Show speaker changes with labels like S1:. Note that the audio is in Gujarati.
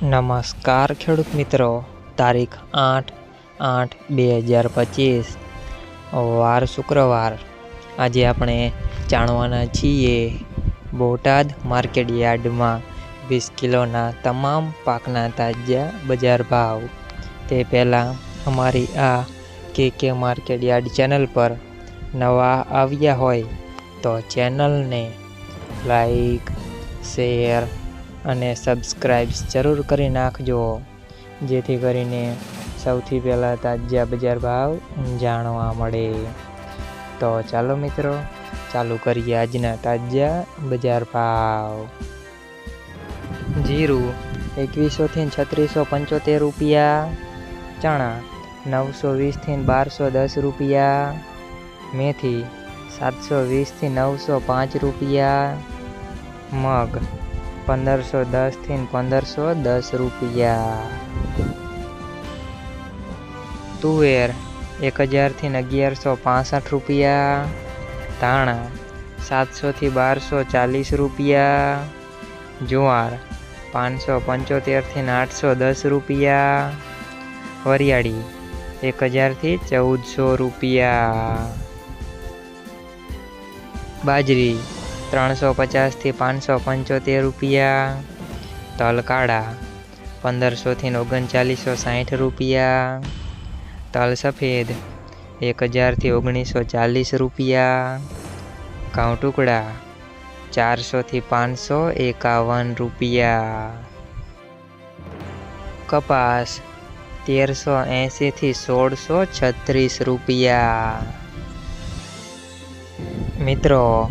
S1: નમસ્કાર ખેડૂત મિત્રો. તારીખ આઠ આઠ બે હજાર પચીસ. વાર શુક્રવાર. આજે આપણે જાણવાના છીએ બોટાદ માર્કેટ યાર્ડમાં વીસ કિલોના તમામ પાકના તાજા બજાર ભાવ. તે પહેલાં અમારી આ કે કે માર્કેટ યાર્ડ ચેનલ પર નવા આવ્યા હોય તો ચેનલને લાઈક, શેર અને સબસ્ક્રાઈબ જરૂર કરી નાખજો. જેથી કરીને સૌથી પહેલાં તાજા બજાર ભાવ જાણવા મળે. તો ચાલો મિત્રો, ચાલુ કરીએ આજના તાજા બજાર ભાવ. જીરું એકવીસોથી છત્રીસો પંચોતેર રૂપિયા. ચણા નવસો વીસથી બારસો દસ રૂપિયા. મેથી સાતસો વીસથી નવસો પાંચ રૂપિયા. મગ પંદરસો દસથી પંદરસો દસ રૂપિયા. તુવેર એક હજારથી અગિયારસો પાસઠ રૂપિયા. ધાણા સાતસોથી બારસો ચાલીસ રૂપિયા. જુવાર પાંચસો પંચોતેરથી આઠસો દસ રૂપિયા. વરિયાળી એક હજારથી ચૌદસો રૂપિયા. બાજરી ત્રણસો પચાસથી પાંચસો પંચોતેર રૂપિયા. તલ કાળા પંદરસોથી ઓગણચાલીસો સાઠ રૂપિયા. તલ સફેદ એક હજારથી ઓગણીસો ચાલીસ રૂપિયા. ઘઉં ટુકડા ચારસોથી પાંચસો એકાવન રૂપિયા. કપાસ તેરસો એંશીથી સોળસો છત્રીસ રૂપિયા. મિત્રો